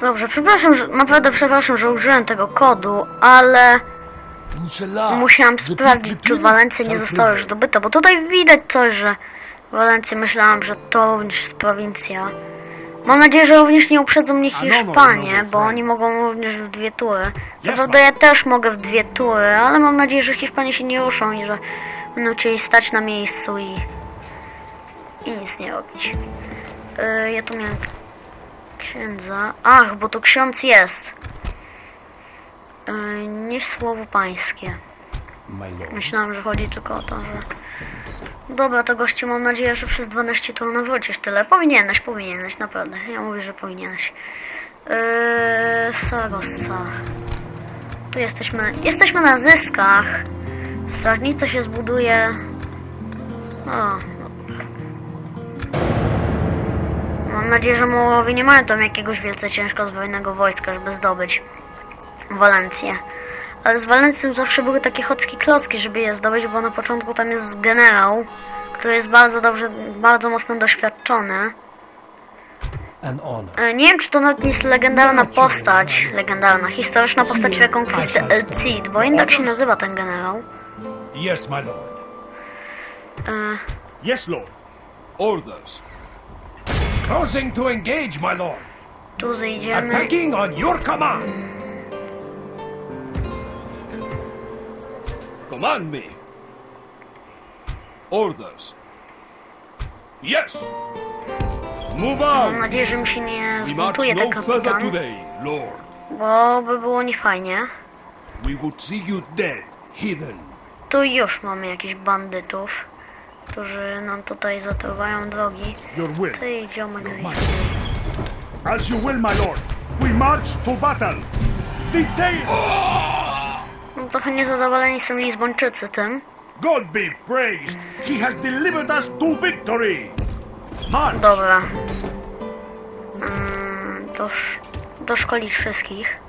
Dobrze, przepraszam, że, naprawdę przepraszam, że użyłem tego kodu, ale musiałam sprawdzić, czy Walencja nie shall została już zdobyta, bo tutaj widać coś, że Walencja myślałam, że to również jest prowincja. Mam nadzieję, że również nie uprzedzą mnie no, no, Hiszpanie, no, no, bo oni mogą również w dwie tury. Prawda ja też mogę w dwie tury, ale mam nadzieję, że Hiszpanie się nie ruszą i że będą chcieli stać na miejscu i, i nic nie robić. Yy, ja tu miałem księdza. Ach, bo tu ksiądz jest. Yy, nie słowo pańskie. Myślałam, że chodzi tylko o to, że... Dobra, to gościu, mam nadzieję, że przez 12 to nawrócisz tyle. Powinieneś, powinieneś, naprawdę. Ja mówię, że powinieneś. Yy, Saragossa. Tu jesteśmy... Jesteśmy na zyskach. Strażnica się zbuduje... O, Mam nadzieję, że Mołowie nie mają tam jakiegoś wielce ciężko zbrojnego wojska, żeby zdobyć Walencję. Ale z Walencją zawsze były takie chocki klocki, żeby je zdobyć, bo na początku tam jest generał, który jest bardzo dobrze, bardzo mocno doświadczony. E, Nie wiem, czy to nawet nie jest legendarna postać, legendarna, historyczna postać Rekonkwisty El Cid, bo jednak się nazywa ten generał. Yes, my lord. E, Yes, Lord. Orders. Closing to engage, my lord. tu zejdziemy. Attacking on your command. Command me. Orders. Yes. Move Mam out. nadzieję, że mi się nie zbuntuje no further kapitan, today, Lord. bo by było niefajnie. We would see you dead, heathen. Tu już mamy jakichś bandytów, którzy nam tutaj zatruwają drogi. Ty ziomek z As you will, my lord. We march to battle. Is... No, trochę niezadowoleni są Lizbończycy tym. God be praised. He has delivered us to victory. March. Dobra. Mm, dosz, doszkolić wszystkich.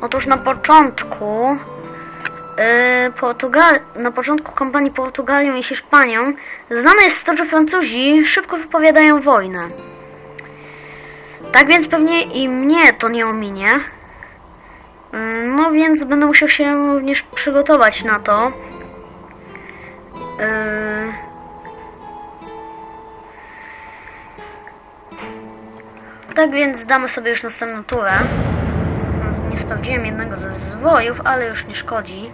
Otóż na początku Portugal, na początku kampanii Portugalią i Hiszpanią znane jest to, że Francuzi szybko wypowiadają wojnę. Tak więc pewnie i mnie to nie ominie. Mm, No więc będę musiał się również przygotować na to. Yy. Tak więc damy sobie już następną turę. Nie sprawdziłem jednego ze zwojów, ale już nie szkodzi.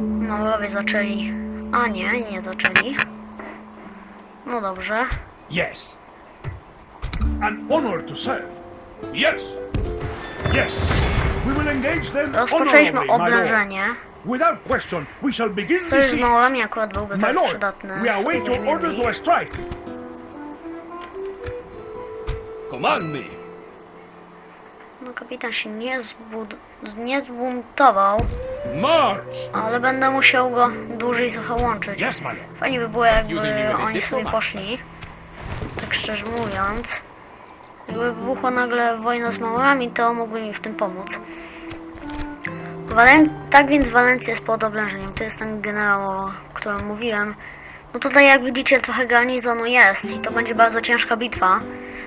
Maurowie zaczęli. A nie, nie zaczęli. No dobrze. Yes. An honor to serve. Yes. Yes. We will engage them Rozpoczęliśmy honorably, my lord. oblężenie. Without question, we shall begin the Sojusz z. Maurami akurat byłby My teraz lord, przydatny. we await your order to a strike. Command me. Kapitan się nie, zbud... nie zbuntował, March. ale będę musiał go dłużej trochę łączyć. Yes. Fajnie by było, jakby oni sobie poszli. Tak szczerze mówiąc. Jakby wybuchła nagle wojna z Maurami, to mógłby mi w tym pomóc. Walen... Tak więc Walencja jest pod oblężeniem. To jest ten generał, o którym mówiłem. No tutaj jak widzicie trochę garnizonu jest i to będzie bardzo ciężka bitwa.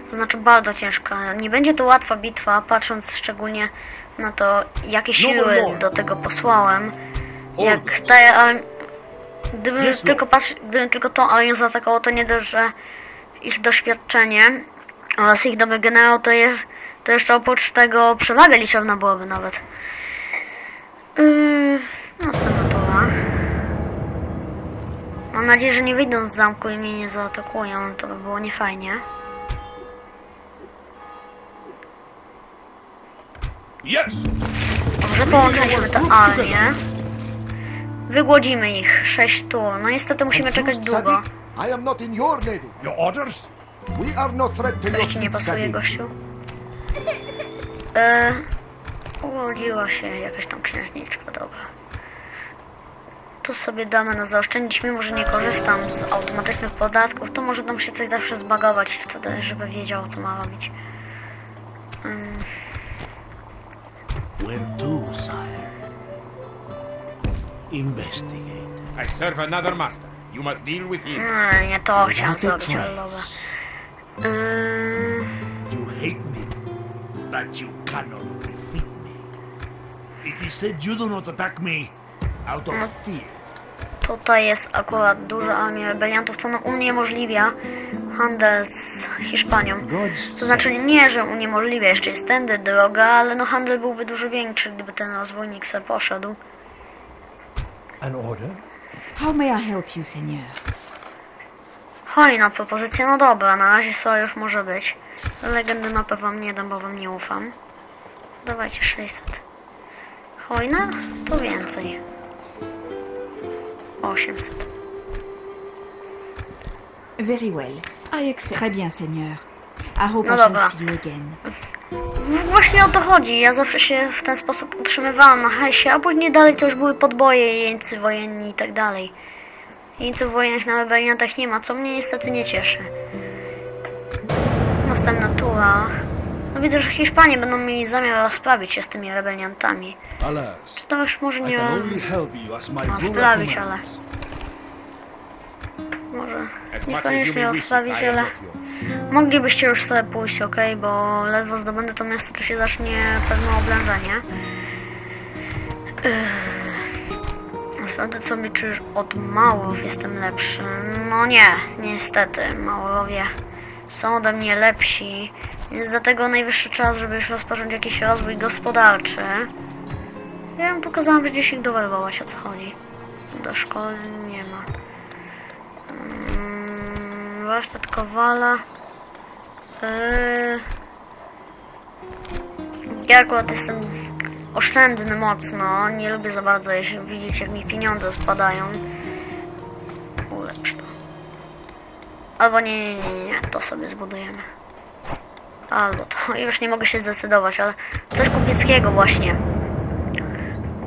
To znaczy bardzo ciężka. Nie będzie to łatwa bitwa, patrząc szczególnie na to, jakie siły lord. do tego posłałem. Jak ta arm- Gdybym tylko patrzy, gdybym tylko tą armią zaatakował, to nie dość, że ich doświadczenie oraz ich dobry generał, to, je, to jeszcze oprócz tego przewaga liczebna byłaby nawet. Yy, następna tura. Mam nadzieję, że nie wyjdą z zamku i mnie nie zaatakują, to by było niefajnie. Yes. Dobrze, połączyliśmy tę armię. Wygłodzimy ich. Sześć tur. No niestety musimy czekać długo. I am not in your navy. Your orders? We are no threat to your Coś ci nie pasuje, gościu? E, urodziła się jakaś tam księżniczka, dobra. To sobie damy na zaoszczędzić, mimo że nie korzystam z automatycznych podatków, to może nam się coś zawsze zbagować wtedy, żeby wiedział, co ma robić. Where to, sire? Investigate. I serve another master. You must deal with him. Nie, nie to chciałam Without a zrobić, trace. You hate me, but you cannot defeat me. It is said you do not attack me out of ah. fear. Tutaj jest akurat duża armia rebeliantów, co nam uniemożliwia handel z Hiszpanią. To znaczy nie, że uniemożliwia, jeszcze jest tędy droga, ale no handel byłby dużo większy, gdyby ten rozwójnik se poszedł. An order? How may I help you, Seigneur? Hojna propozycja, no dobra, na razie sojusz może być. Legendy mapę wam nie dam, bo wam nie ufam. Dawajcie 600. Hojna? To więcej. 800. Very well. I accept. Très bien, Seigneur. I hope No I dobra. see you again. Właśnie o to chodzi. Ja zawsze się w ten sposób utrzymywałam na hajsie, a później dalej to już były podboje, jeńcy wojenni i tak dalej. Jeńców wojennych na rebeliantach nie ma, co mnie niestety nie cieszy. Następna tura. No widzę, że Hiszpanie będą mieli zamiar rozprawić się z tymi rebeliantami. Alas, To już może nie... sprawić, ale... Może niekoniecznie rozprawić, ale... Moglibyście już sobie pójść, ok? Bo ledwo zdobędę to miasto, to się zacznie pewne oblężenie. Yy. Sprawdzę sobie, czy już od Maurów jestem lepszy. No nie, niestety. Maurowie są ode mnie lepsi. Więc dlatego najwyższy czas, żeby już rozpocząć jakiś rozwój gospodarczy. Ja bym pokazałam, że gdzieś ich dowerbować, o co chodzi. Do szkoły nie ma. Mm, warsztat Kowala. Yy... Ja akurat jestem oszczędny mocno. Nie lubię za bardzo, jeśli widzieć, jak mi pieniądze spadają. Ulecz to. Albo nie, nie, nie, nie, to sobie zbudujemy. Albo to. Już nie mogę się zdecydować, ale coś kupieckiego właśnie.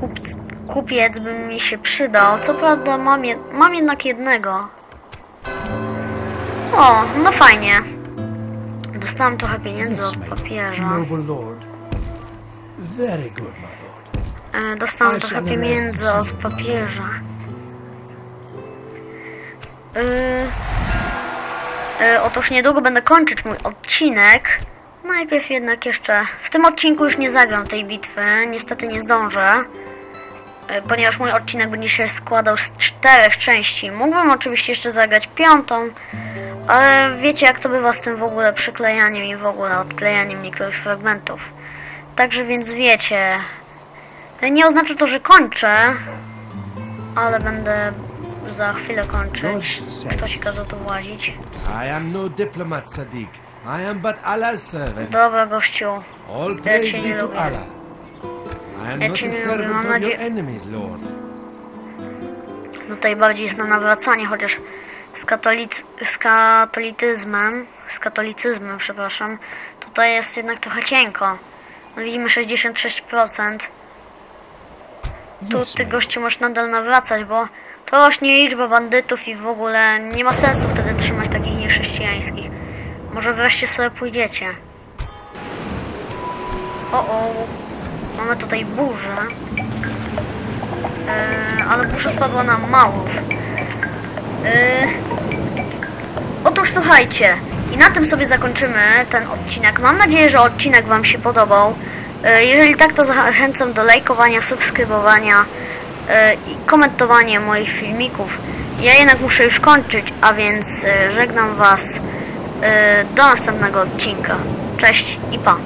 Kup, kupiec by mi się przydał. Co prawda mam, je, mam jednak jednego. O, no fajnie. Dostałam trochę pieniędzy od papieża. E, Dostałam I trochę pieniędzy od papieża. Yy, otóż niedługo będę kończyć mój odcinek. Najpierw jednak jeszcze... W tym odcinku już nie zagram tej bitwy. Niestety nie zdążę. Yy, ponieważ mój odcinek będzie się składał z czterech części. Mógłbym oczywiście jeszcze zagrać piątą. Ale wiecie jak to bywa z tym w ogóle przyklejaniem i w ogóle odklejaniem niektórych fragmentów. Także więc wiecie, nie oznacza to, że kończę, ale będę za chwilę kończyć. Kto ci kazał tu włazić? I am no diplomat, Sadiq. I am but Allah's servant. Dobra, gościu. All Ja cię nie be to lubię. Allah. I am Ja not cię a nie lubię, servant mam nadzieję- enemies, lord. Tutaj bardziej jest na nawracanie, chociaż z, katolic z katolityzmem, z katolicyzmem, przepraszam, tutaj jest jednak trochę cienko. No widzimy 66%. Tu ty gościu możesz nadal nawracać, bo to rośnie liczba bandytów i w ogóle nie ma sensu wtedy trzymać takich niechrześcijańskich. Może wreszcie sobie pójdziecie. O, o, mamy tutaj burzę. E, ale burza spadła na małów. E, otóż słuchajcie, i na tym sobie zakończymy ten odcinek. Mam nadzieję, że odcinek Wam się podobał. E, jeżeli tak, to zachęcam do lajkowania, subskrybowania i komentowania moich filmików. Ja jednak muszę już kończyć, a więc e, żegnam Was e, do następnego odcinka. Cześć i pa!